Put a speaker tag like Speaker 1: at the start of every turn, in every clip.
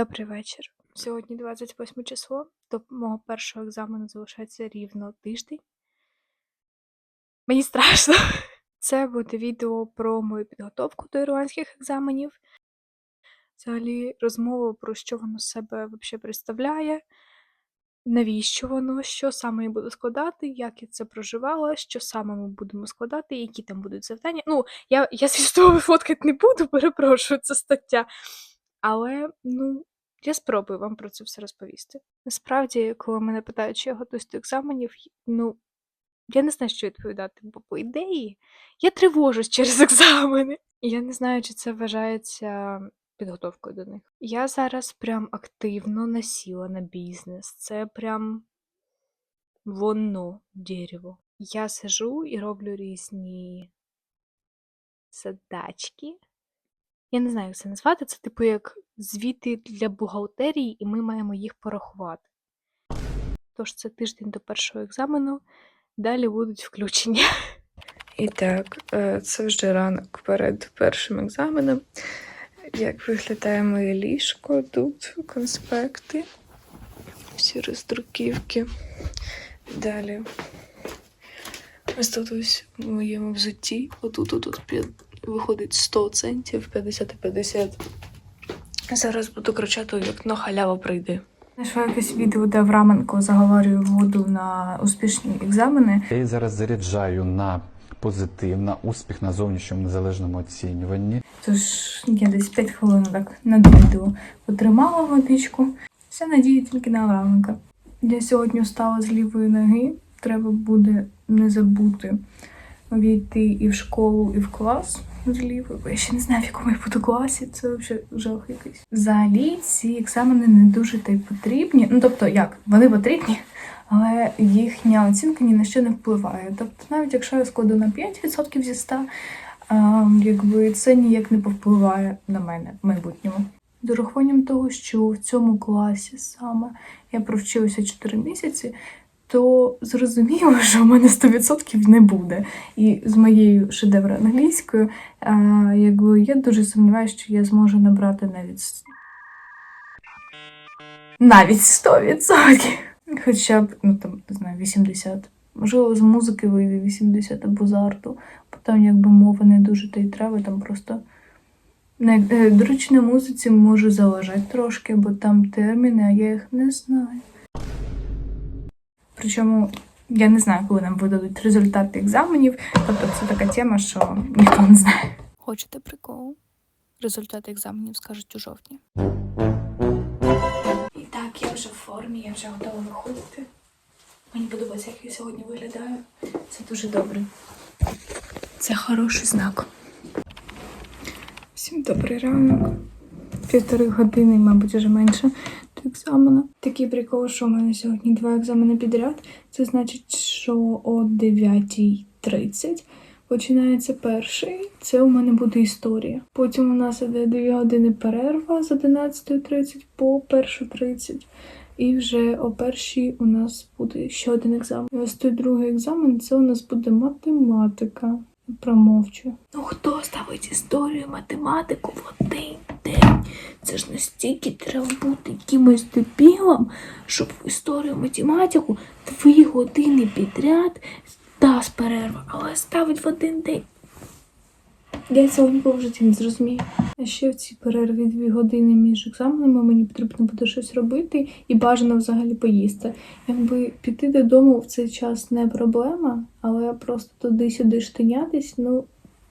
Speaker 1: Добрий вечір. Сьогодні 28 число. До мого першого екзамену залишається рівно тиждень. Мені страшно. Це буде відео про мою підготовку до ірландських екзаменів. Взагалі, розмова про що воно з себе взагалі представляє, навіщо воно, що саме я буду складати, як я це проживала, що саме ми будемо складати, які там будуть завдання. Ну, я, я звісно, фоткати не буду, перепрошую, це стаття. Але, ну, я спробую вам про це все розповісти. Насправді, коли мене питають, чи я готуюсь до екзаменів, ну, я не знаю, що відповідати, бо по ідеї я тривожусь через екзамени. Я не знаю, чи це вважається підготовкою до них. Я зараз прям активно насіла на бізнес. Це прям воно дерево. Я сижу і роблю різні задачки. Я не знаю, як це назвати. Це типу як звіти для бухгалтерії, і ми маємо їх порахувати. Тож це тиждень до першого екзамену, далі будуть включення.
Speaker 2: І так, е, це вже ранок перед першим екзаменом. Як виглядає моє ліжко? Тут конспекти, всі роздруківки. Далі. Ось тут ось в моєму взутті. Отут, отут п'ят- виходить 100 центів, 50 і 50. Зараз буду кричати у вікно, халява прийде.
Speaker 1: Знайшла якесь відео, де в Раменко заговорюю воду на успішні екзамени.
Speaker 3: Я її зараз заряджаю на позитив, на успіх на зовнішньому незалежному оцінюванні.
Speaker 1: Тож я десь 5 хвилин так над відео потримала водичку. Вся надія тільки на Раменка. Я сьогодні встала з лівої ноги. Треба буде не забути війти і в школу, і в клас з бо я ще не знаю, в якому я буду класі. Це взагалі жах якийсь. Взагалі ці екзамени не дуже та й потрібні. Ну тобто, як вони потрібні, але їхня оцінка ні на що не впливає. Тобто, навіть якщо я складу на 5% зі 100, а, якби це ніяк не повпливає на мене в майбутньому. З урахуванням того, що в цьому класі саме я провчилася 4 місяці, то зрозуміло, що в мене 100% не буде. І з моєю шедевром англійською, якби я дуже сумніваюся, що я зможу набрати навіть навіть 100%. Хоча б, ну там, не знаю, 80. Можливо, з музики вийде 80 або з арту, бо там якби мови не дуже та й треба, там просто. Е, до речі, на музиці можу заважати трошки, бо там терміни, а я їх не знаю. Причому я не знаю, коли нам видадуть результати екзаменів. Тобто це така тема, що ніхто не знає. Хочете прикол? Результати екзаменів скажуть у жовтні. І так, я вже в формі, я вже готова виходити. Мені подобається, як я сьогодні виглядаю. Це дуже добре. Це хороший знак. Всім добрий ранок. Півтори години, мабуть, вже менше до екзамену. Такий прикол, що у мене сьогодні два екзамени підряд. Це значить, що о 9.30 починається перший. Це у мене буде історія. Потім у нас іде 2 години перерва з 11.30 по 1.30. І вже о першій у нас буде ще один екзамен. І ось той другий екзамен це у нас буде математика. Промовчу. Ну хто ставить історію, математику в один? Це ж настільки треба бути якимось дебілом, щоб в історію математику дві години підряд та з перерва, але ставить в один день. Я цього ніколи в житті не зрозумію. А ще в цій перерві дві години між екзаменами мені потрібно буде щось робити і бажано взагалі поїсти. Якби піти додому в цей час не проблема, але просто туди-сюди штинятись, ну,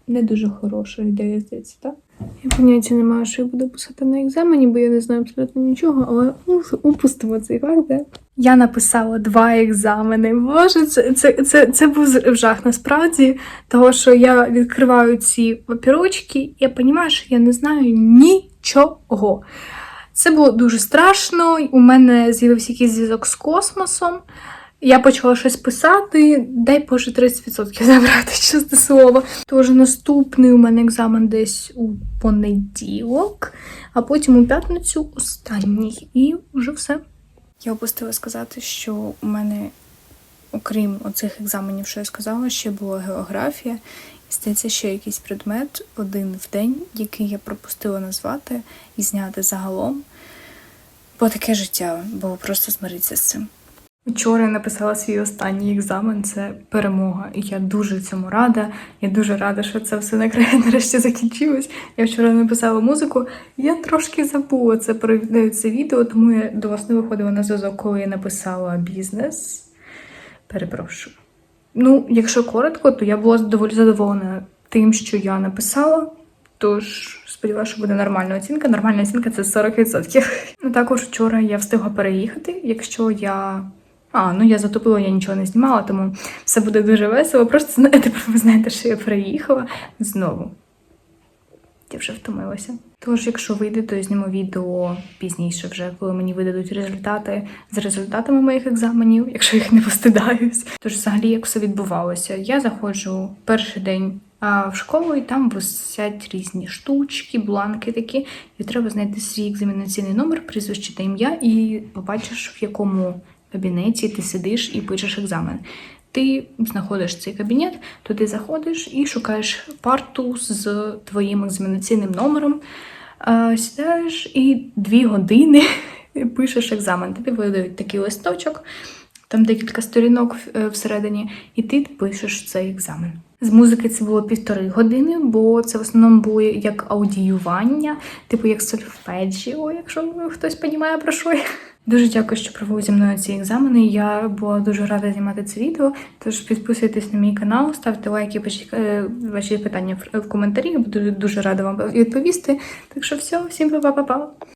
Speaker 1: не дуже хороша ідея, здається, так? Я поняття не маю, що я буду писати на екзамені, бо я не знаю абсолютно нічого, але упустимо цей факт, так? Я написала два екзамени. Боже, це, це, це, це був жах насправді, того, що я відкриваю ці папірочки, і я розумію, що я не знаю нічого. Це було дуже страшно. У мене з'явився якийсь зв'язок з космосом. Я почала щось писати, дай Боже 30% забрати, чесне слово. Тож наступний у мене екзамен десь у понеділок, а потім у п'ятницю останній. І вже все. Я опустила сказати, що у мене, окрім оцих екзаменів, що я сказала, ще була географія. І здається, ще якийсь предмет один в день, який я пропустила назвати і зняти загалом.
Speaker 4: Бо таке життя, бо просто змиритися з цим.
Speaker 1: Вчора я написала свій останній екзамен. Це перемога. І я дуже цьому рада. Я дуже рада, що це все нарешті закінчилось. Я вчора написала музику. Я трошки забула це про це відео, тому я до вас не виходила на зв'язок, коли я написала бізнес. Перепрошую. Ну, якщо коротко, то я була доволі задоволена тим, що я написала. Тож сподіваюся, що буде нормальна оцінка. Нормальна оцінка це 40%. Ну також вчора я встигла переїхати. Якщо я. А, ну я затопила, я нічого не знімала, тому все буде дуже весело. Просто знаєте, ви знаєте, що я переїхала знову. Я вже втомилася. Тож, якщо вийде, то я зніму відео пізніше, вже коли мені видадуть результати з результатами моїх екзаменів, якщо їх не постидаюсь. Тож, взагалі, як все відбувалося, я заходжу перший день в школу, і там висять різні штучки, бланки такі, і треба знайти свій екзаменаційний номер, прізвище та ім'я, і побачиш, в якому кабінеті ти сидиш і пишеш екзамен. Ти знаходиш цей кабінет, туди заходиш і шукаєш парту з твоїм екзаменаційним номером. Сідаєш і дві години пишеш екзамен. Тобі видають такий листочок, там декілька сторінок е, всередині, і ти пишеш цей екзамен. З музики це було півтори години, бо це в основному було як аудіювання, типу як сольфеджіо, якщо хтось розуміє про що я. Дуже дякую, що провели зі мною ці екзамени. Я була дуже рада знімати це відео. Тож підписуйтесь на мій канал, ставте лайки, пишіть е, ваші питання в- коментарі. Буду дуже рада вам відповісти. Так що все, всім па-па-па-па.